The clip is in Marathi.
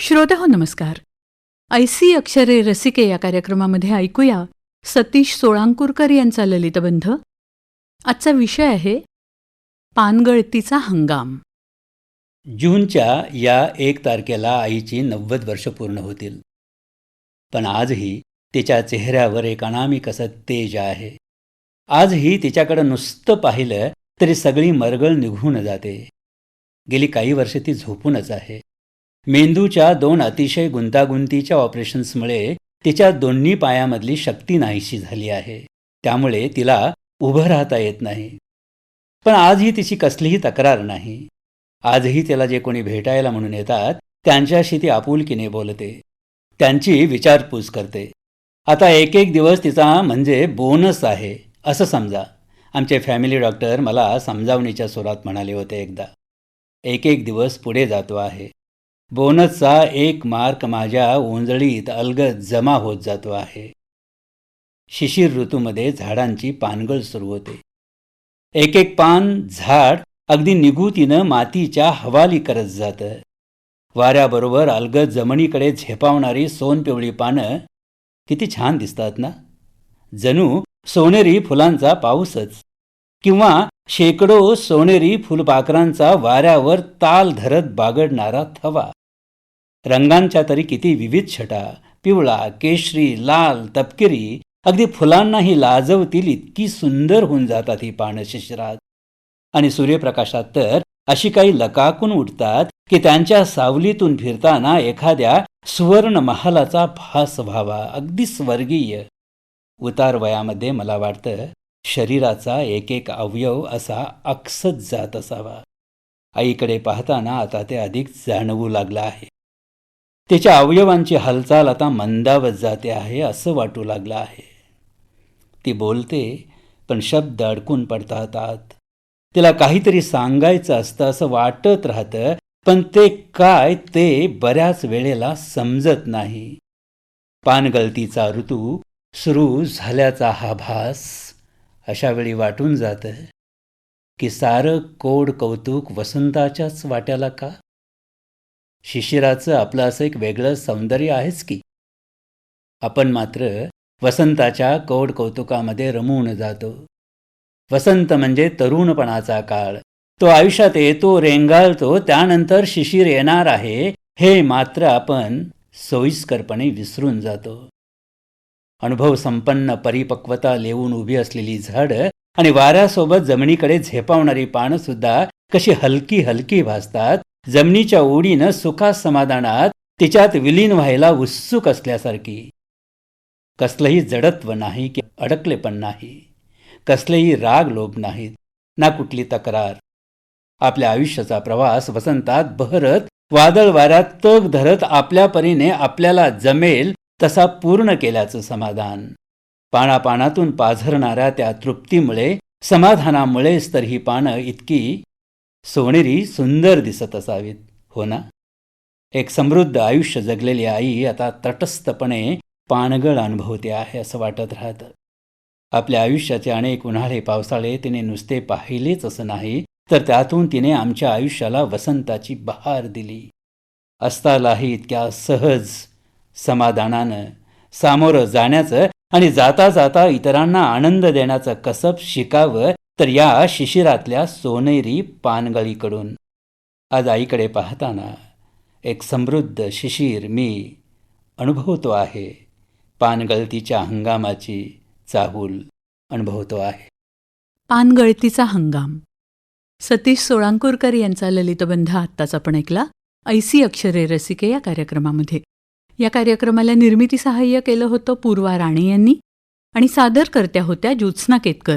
श्रोते हो नमस्कार. ऐसी अक्षरे रसिके या कार्यक्रमामध्ये ऐकूया सतीश सोळांकुरकर यांचा ललितबंध आजचा विषय आहे पानगळतीचा हंगाम. जूनच्या या एक तारखेला आईची नव्वद वर्ष पूर्ण होतील. पण आजही तिच्या चेहऱ्यावर एक अनामिक असं तेज आहे. आजही तिच्याकडं नुसतं पाहिलं तरी सगळी मरगळ निघून जाते. गेली काही वर्ष ती झोपूनच आहे. मेंदूच्या दोन अतिशय गुंतागुंतीच्या ऑपरेशन्समुळे तिच्या दोन्ही पायामधली शक्ती नाहीशी झाली आहे. त्यामुळे तिला उभं राहता येत नाही. पण आजही तिची कसलीही तक्रार नाही. आजही तिला जे कोणी भेटायला म्हणून येतात त्यांच्याशी ती आपुलकीने बोलते. त्यांची विचारपूस करते. आता एक एक दिवस तिचा म्हणजे बोनस आहे असं समजा. आमचे फॅमिली डॉक्टर मला समजावणीच्या स्वरात म्हणाले होते एकदा. एक एक दिवस पुढे जातो आहे. बोनसचा एक मार्क माझ्या ओंजळीत अलगद जमा होत जातो आहे. शिशिर ऋतूमध्ये झाडांची पानगळ सुरू होते. एक एक पान झाड अगदी निगुतीनं मातीच्या हवाली करत जातं. वाऱ्याबरोबर अलगद जमिनीकडे झेपावणारी सोनपिवळी पानं किती छान दिसतात ना? जणू सोनेरी फुलांचा पाऊसच. किंवा शेकडो सोनेरी फुलपाखरांचा वाऱ्यावर ताल धरत बागडणारा थवा. रंगांच्या तरी किती विविध छटा पिवळा केशरी लाल तपकिरी अगदी फुलांनाही लाजवतील इतकी सुंदर होऊन जातात ही पानं शिशिरात. आणि सूर्यप्रकाशात तर अशी काही लकाकून उठतात की त्यांच्या सावलीतून फिरताना एखाद्या सुवर्ण महालाचा भास व्हावा अगदी स्वर्गीय. उतार वयामध्ये मला वाटतं शरीराचा एक एक अवयव असा अक्सत जात असावा. आईकडे पाहताना आता ते अधिक जाणवू लागलं आहे. त्याच्या अवयवांची हालचाल आता मंदावत जाते आहे असं वाटू लागलं आहे. ती बोलते पण शब्द अडकून पडतात तिला काहीतरी सांगायचं असतं असं वाटत राहतं पण ते काय ते बऱ्याच वेळेला समजत नाही. पानगळतीचा ऋतू सुरू झाल्याचा हा भास अशा वेळी वाटून जातं. की सारं कोड कौतुक वसंताच्याच वाट्याला का? शिशिराचं आपलं असं एक वेगळं सौंदर्य आहेच की. आपण मात्र वसंताच्या कौड कौतुकामध्ये रमून जातो. वसंत म्हणजे तरुणपणाचा काळ. तो आयुष्यात येतो रेंगाळतो त्यानंतर शिशिर येणार आहे हे मात्र आपण सोयीस्करपणे विसरून जातो. अनुभव संपन्न परिपक्वता लेवून उभी असलेली झाडं आणि वाऱ्यासोबत जमिनीकडे झेपावणारी पानं सुद्धा कशी हलकी हलकी भासतात जमिनीच्या ओढीनं सुखा समाधानात तिच्यात विलीन व्हायला उत्सुक असल्यासारखी. कसलंही जडत्व नाही की अडकले पण नाही. कसलेही राग लोभ नाहीत. ना कुठली तक्रार. आपल्या आयुष्याचा प्रवास वसंतात बहरत वादळ वाऱ्यात तग धरत आपल्या परीने आपल्याला जमेल तसा पूर्ण केल्याचं समाधान. पानापानातून पाझरणाऱ्या त्या तृप्तीमुळे समाधानामुळेच तर ही पानं इतकी सोनेरी सुंदर दिसत असावीत हो ना? एक समृद्ध आयुष्य जगलेली आई आता तटस्थपणे पानगळ अनुभवते आहे असं वाटत राहतं. आपल्या आयुष्याचे अनेक उन्हाळे पावसाळे तिने नुसते पाहिलेच असं नाही तर त्यातून तिने आमच्या आयुष्याला वसंताची बहार दिली. असतालाही इतक्या सहज समाधानानं सामोरं जाण्याचं आणि जाता जाता इतरांना आनंद देण्याचं कसब शिकावं तर या शिशिरातल्या सोनेरी पानगळीकडून. आज आईकडे पाहताना एक समृद्ध शिशिर मी अनुभवतो आहे. पानगळतीच्या हंगामाची चाहूल अनुभवतो आहे. पानगळतीचा हंगाम. सतीश सोळांकुरकर यांचा ललितबंध आत्ताच आपण ऐकला. ऐसी अक्षरे रसिके या कार्यक्रमामध्ये. या कार्यक्रमाला निर्मिती सहाय्य केलं होतं पूर्वा राणे यांनी आणि सादरकर्त्या होत्या ज्योत्स्ना केतकर.